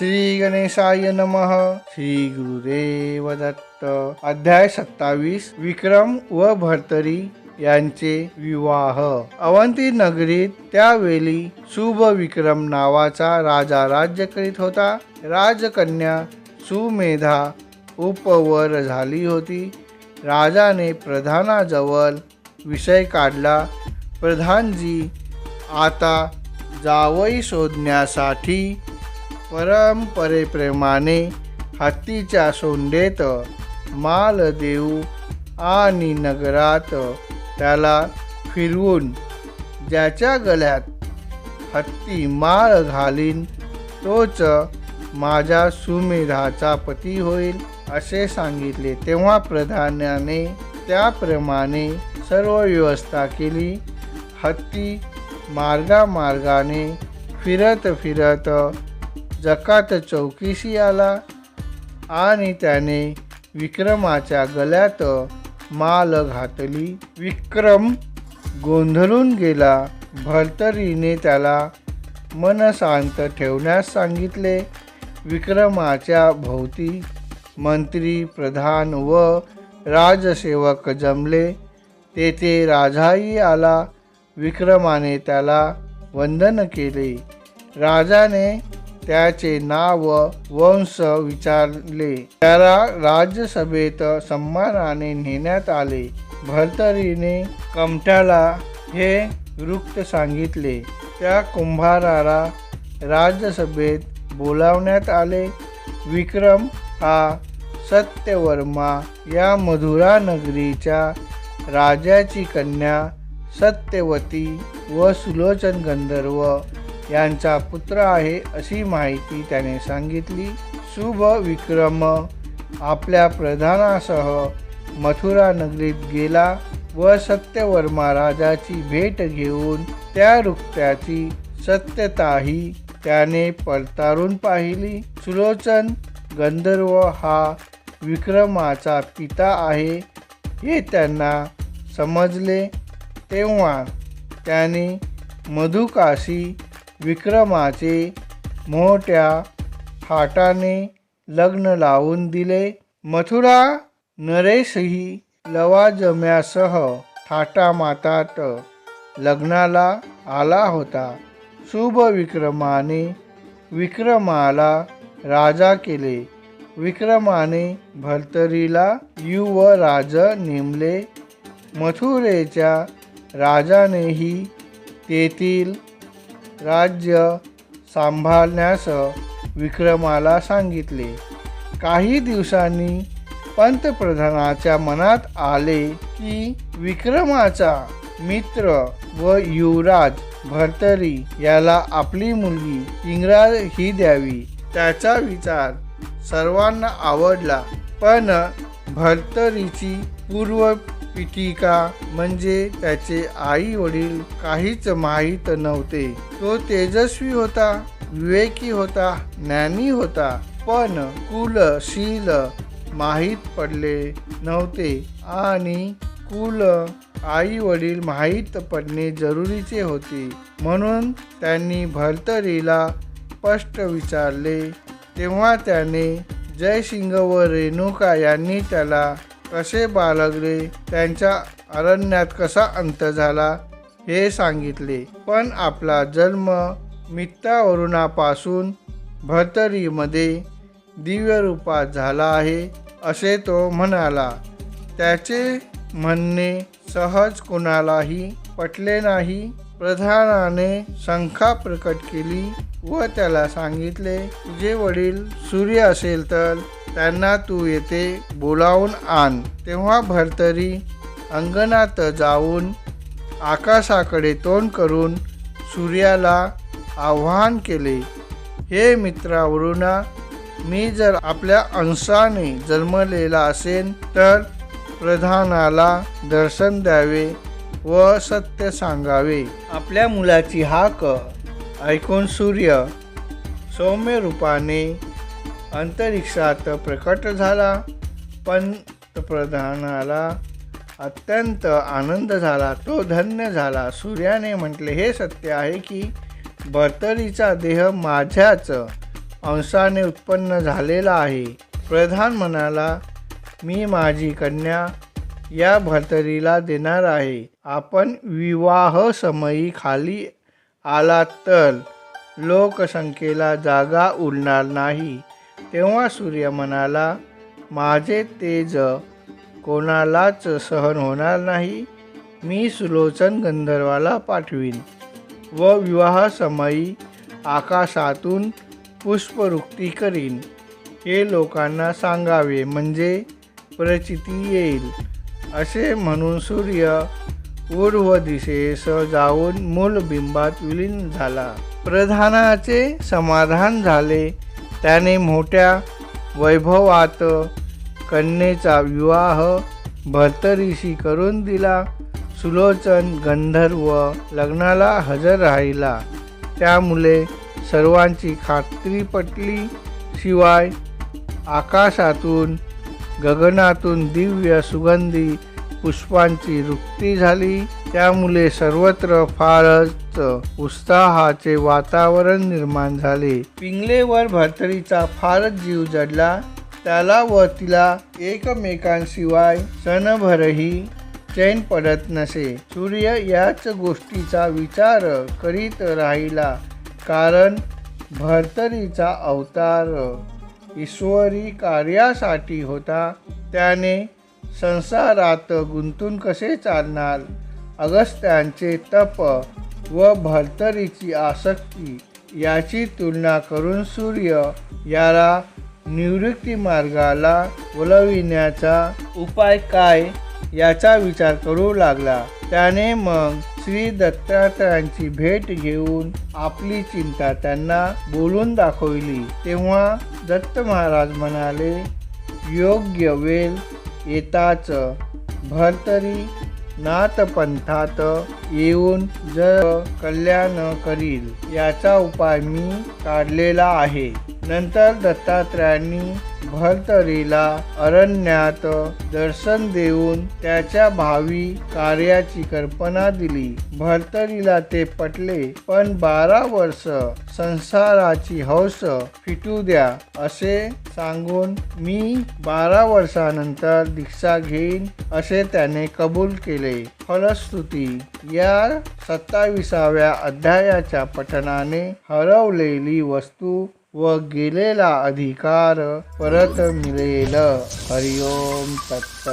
श्री गणेशाय नमः. श्री गुरुदेव दत्त अध्याय सत्तावीस. विक्रम व भर्तरी यांचे विवाह. अवंती नगरीत त्यावेळी शुभ विक्रम नावाचा राजा राज्य करीत होता. राजकन्या सुमेधा उपवर झाली होती. राजाने प्रधानाजवळ विषय काढला. प्रधानजी आता जावई शोधण्यासाठी परंपरेप्रमाणे हत्तीच्या सोंडेत माल देऊ आणि नगरात त्याला फिरवून ज्याच्या गळ्यात हत्ती माळ घालीन तोच माझ्या सुमेधाचा पती होईल असे सांगितले. तेव्हा प्रधानाने त्याप्रमाणे सर्व व्यवस्था केली. हत्ती मार्गामार्गाने फिरत फिरत जकात चौकीशी आला आणि त्याने विक्रमाच्या गळ्यात माल घातली. विक्रम गोंधळून गेला. भर्तरीने त्याला मन शांत ठेवण्यास सांगितले. विक्रमाच्या भोवती मंत्री प्रधान व राजसेवक जमले. तेथे राजाही आला. विक्रमाने त्याला वंदन केले. राजाने त्याचे नाव वंश विचारले. त्याला राज्यसभेत सन्मानाने नेण्यात आले. भर्तरीने कमठाला हे वृत्त सांगितले. त्या कुंभाराला राज्यसभेत बोलावण्यात आले. विक्रम हा सत्यवर्मा या मधुरा नगरीच्या राजाची कन्या सत्यवती व सुलोचन गंधर्व यांचा पुत्र आहे अशी माहिती त्याने सांगितली. शुभ विक्रम. आपल्या प्रधानासह मथुरा नगरीत गेला व सत्यवर्मा राजाची भेट घेऊन त्या रुक्त्याची सत्यताही त्याने पडताळून पाहिली. सुलोचन गंधर्व हा विक्रमाचा पिता आहे हे त्यांना समजले. तेव्हा त्याने मधुकाशी विक्रमाचे मोठ्या थाटाने लग्न लावून दिले. मथुरा नरेशही लवाजम्यासह थाटामातात लग्नाला आला होता. शुभ विक्रमाने विक्रमाला राजा केले. विक्रमाने भर्तरीला युवराज नेमले. मथुरेच्या राजानेही तेथील राज्य सांभाळण्यास विक्रमाला सांगितले. काही दिवसांनी पंतप्रधानाच्या मनात आले की विक्रमाचा मित्र व युवराज भर्तरी याला आपली मुलगी इंग्रज ही द्यावी त्याचा विचार सर्वांना आवडला. पण भर्तरीची पूर्व पिटिका म्हणजे त्याचे आई वडील काहीच माहीत नव्हते. तो तेजस्वी होता विवेकी होता ज्ञानी होता पण कुलशील माहीत पडले नव्हते आणि कुल आई वडील माहीत पडणे जरुरीचे होते. म्हणून त्यांनी भर्तरीला स्पष्ट विचारले. तेव्हा त्याने जयसिंग व रेणुका यांनी त्याला कसे बाळगले? त्यांच्या अरण्यात कसा अंत झाला? हे सांगितले. पण आपला जन्म मित्तावरुणापासून भर्तरीमध्ये दिव्य रूपात झाला आहे असे तो म्हणाला. त्याचे म्हणणे सहज कोणालाही पटले नाही. प्रधानाने शंका प्रकट केली. व त्याला सांगितले तुझे वडील सूर्य असेल तर त्यांना तू येथे बोलावून आण. तेव्हा भरतरी अंगणात जाऊन आकाशाकडे तोंड करून सूर्याला आव्हान केले हे मित्रावरुणा मी जर आपल्या अंशाने जन्मलेला असेल तर प्रधानाला दर्शन द्यावे व सत्य सांगावे. आपल्या मुलाची हाक ऐकून सूर्य सौम्य रूपाने अंतरिक्षात प्रकट झाला. पंतप्रधानाला अत्यंत आनंद झाला. तो धन्य झाला. सूर्याने म्हटले हे सत्य आहे की भर्तरीचा देह माझ्याच अंशाने उत्पन्न झालेला आहे. प्रधान म्हणाला मी माझी कन्या या भरतरीला देणार आहे. आपण विवाह समयी खाली आला तर लोकसंख्येला जागा उरणार नाही. तेव्हा सूर्य म्हणाला माझे तेज कोणालाच सहन होणार नाही. मी सुलोचन गंधर्वाला पाठवीन. व विवाहासमयी आकाशातून पुष्पवृत्ती करीन. हे लोकांना सांगावे म्हणजे प्रचिती येईल. असे म्हणून सूर्य पूर्व दिशेस जाऊन मूलबिंबात विलीन झाला. प्रधानाचे समाधान झाले. त्याने मोठ्या वैभवात कन्येचा विवाह भर्तरीशी करून दिला. सुलोचन गंधर्व लग्नाला हजर राहिला. त्यामुळे सर्वांची खात्री पटली. शिवाय आकाशातून गगनातून दिव्य सुगंधी पुष्पांची रुक्ती झाली. त्यामुळे सर्वत्र फारच उत्साहाचे वातावरण निर्माण झाले. पिंगलेवर भरतरीचा फारच जीव जडला. त्याला व तिला एकमेकांशिवाय सणभरही चैन पडत नसे. सूर्य याच गोष्टीचा विचार करीत राहिला. कारण भरतरीचा अवतार ईश्वरी कार्यासाठी होता. त्याने संसारात गुंतून कसे चालणार? अगस्त्यांचे तप व भरतरीची आसक्ती याची तुलना करून सूर्य याला निवृत्ती मार्गाला बोलविण्याचा उपाय काय याचा विचार करू लागला. त्याने मग श्री दत्तात्रयांची भेट घेऊन आपली चिंता त्यांना बोलून दाखवली. तेव्हा दत्त महाराज म्हणाले योग्य वेळ येताच. भरतरी नाथपंथात येऊन जर कल्याण करील याचा उपाय मी काढलेला आहे. नंतर दत्तात्रयांनी भरतरीला अरण्यात दर्शन देऊन त्याच्या भावी कार्याची कल्पना दिली. भरतरीला ते पटले पण बारा वर्ष संसाराची हौस फिटू द्या असे सांगून मी बारा वर्षानंतर दीक्षा घेईन असे त्याने कबूल केले. फलश्रुती या सत्ताविसाव्या अध्यायाच्या पठनाने हरवलेली वस्तू व गेलेला अधिकार परत मिळेल. हरिओम तत्त